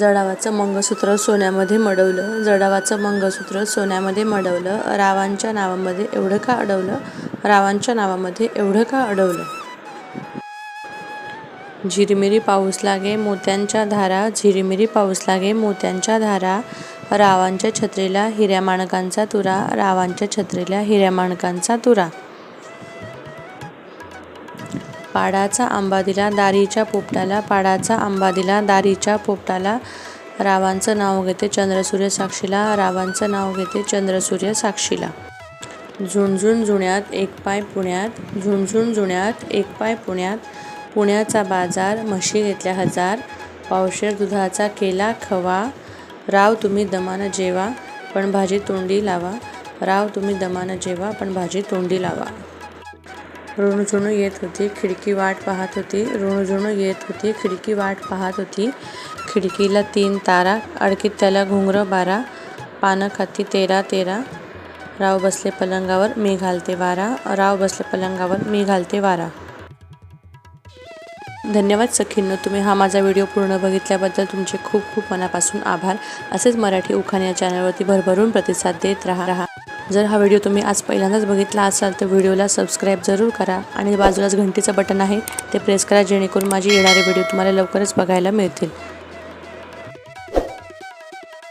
जडावाचं मंगळसूत्र सोन्यामध्ये मडवलं. जडावाचं मंगळसूत्र सोन्यामध्ये मडवलं. रावांच्या नावामध्ये एवढं का अडवलं? रावांच्या नावामध्ये एवढं का अडवलं? झिरमिरी पाऊस लागे मोत्यांच्या धारा. झिरमिरी पाऊस लागे मोत्यांच्या धारा. रावांच्या छत्रीला हिऱ्या माणकांचा तुरा. रावांच्या छत्रीला हिऱ्या माणकांचा तुरा. पाडाचा आंबा दिला दारीच्या पोपटाला पाडाचा आंबा दिला दारीच्या पोपटाला. रावांचं नाव घेते चंद्रसूर्य साक्षीला रावांचं नाव घेते चंद्रसूर्य साक्षीला. झुणझुण जुण्यात एक पाय पुण्यात झुणझुण जुण्यात एक पाय पुण्यात. पुण्याचा बाजार म्हशी घेतल्या हजार. पावशेर दुधाचा केला खवा. राव तुम्ही दमानं जेवा पण भाजी तोंडी लावा. राव तुम्ही दमानं जेवा पण भाजी तोंडी लावा. ऋणझुणू येत होती खिडकी वाट पाहत होती. ऋणझुणू येत होती खिडकी वाट पाहत होती. खिडकीला तीन तारा अडकीत त्याला घुंगरं बारा पानं खाती तेरा तेरा. राव बसले पलंगावर मी घालते वारा. राव बसले पलंगावर मी घालते वारा. धन्यवाद सखींनो तुम्ही हा माझा व्हिडिओ पूर्ण बघितल्याबद्दल तुमचे खूप खूप मनापासून आभार. असेच मराठी उखाण या चॅनलवरती भरभरून प्रतिसाद देत राहा राहा. जर हा व्हिडिओ तुम्ही आज पहिल्यांदाच बघितला असाल तर व्हिडिओला सबस्क्राईब जरूर करा आणि बाजूलाच घंटीचं बटन आहे ते प्रेस करा जेणेकरून माझी येणारे व्हिडिओ तुम्हाला लवकरच बघायला मिळतील.